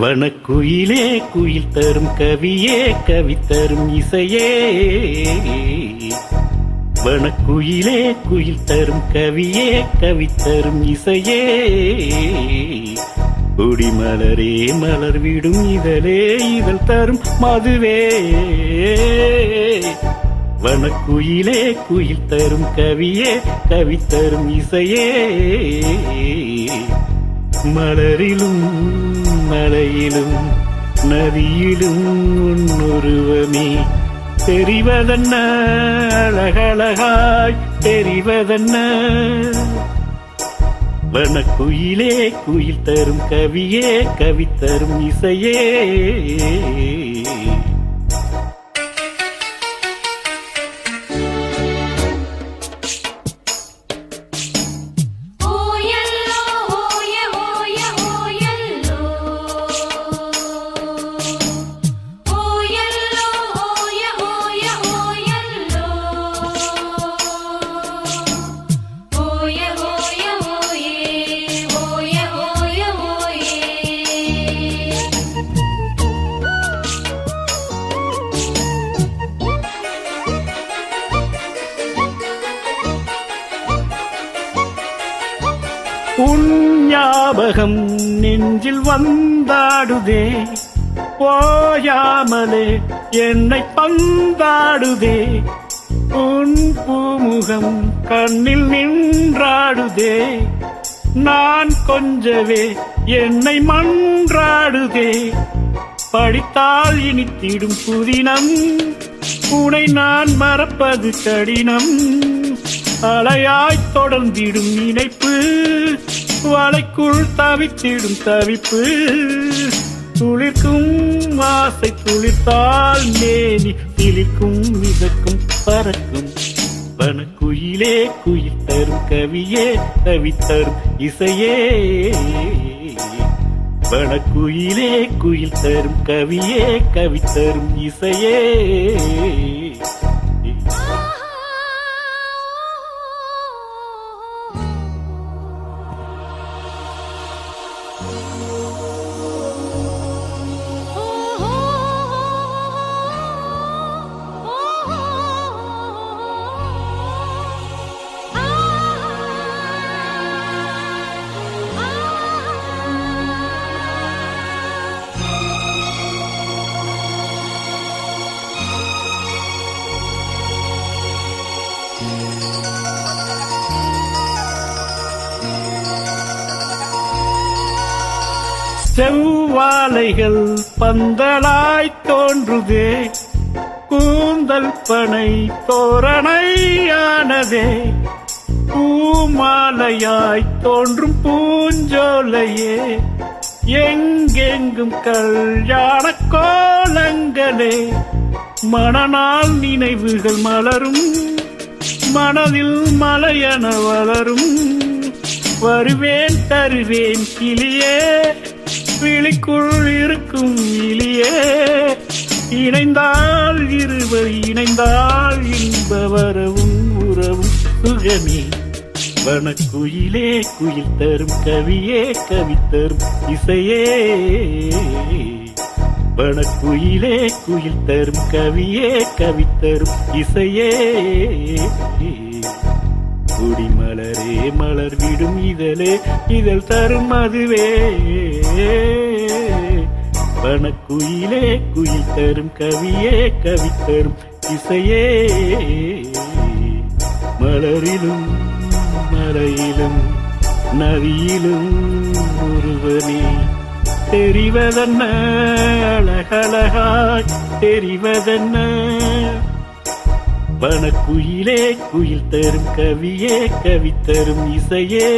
வனக்குயிலே குயில் தரும் கவியே கவி தரும் இசையே. வனக்குயிலே குயில் தரும் கவியே கவி தரும் இசையே. குடிமலரே மலர் விடும் இதழே இதழ் தரும் மதுவே. வனக்குயிலே குயில் தரும் கவியே கவி தரும் இசையே. மலரிலும் மலையிலும் நதியிலும் உன்னுருவமே. தெரிவதென்ன? அழகழகாய் தெரிவதென்ன? வனக்குயிலே குயில் தரும் கவியே கவி தரும் இசையே. உன் ஞாபகம் நெஞ்சில் வந்தாடுதே. போயாமலே என்னை பந்தாடுதே. உன் பூமுகம் கண்ணில் நின்றாடுதே. நான் கொஞ்சவே என்னை மன்றாடுதே. படித்தால் இனித்திடும் புதினம். உனை நான் மறப்பது கடினம். அலையாய் தொடர்ந்திடும் நினைப்பு வலைக்குள் தவித்திடும் தவிப்பு. துளிர்க்கும் ஆசை துளிர்த்தால் மேனி திளிக்கும் மிதக்கும் பறக்கும். வனக்குயிலே குயில் தரும் கவியே கவி இசையே. வனக்குயிலே குயில் தரும் கவியே கவித்தரும் இசையே. செவ்வாலைகள் பந்தலாய் தோன்றுதே. கூந்தல் பனை தோரணையானதே. பூமாலையாய் தோன்றும் பூஞ்சோலையே. எங்கெங்கும் கல்யாண கோலங்களே. மணனால் நினைவுகள் மலரும். மனதில் மலையன வளரும். வருவேன் தருவேன் கிளியே. விழிக்குள் இருக்கும் இலியே. இணைந்தால் இருவர் இணைந்தால் இன்ப வரவும் உறவும் சுகமே. வனக்குயிலே குயில் தரும் கவியே கவி தரும் இசையே. வனக்குயிலே குயில் தரும் கவியே கவி தரும் இசையே. குடிமலரே மலர் விடும் இதழே இதழ் தரும் அதுவே வனக்குயிலே குயில் தரும் கவியே கவி தரும் இசையே. மலரிலும் மலையிலும் நதியிலும் ஒருவனே தெரிவதென்ன அழகழகாய் தெரிவதென்ன வனக்குயிலே குயில் தரும் கவியே கவி தரும் இசையே.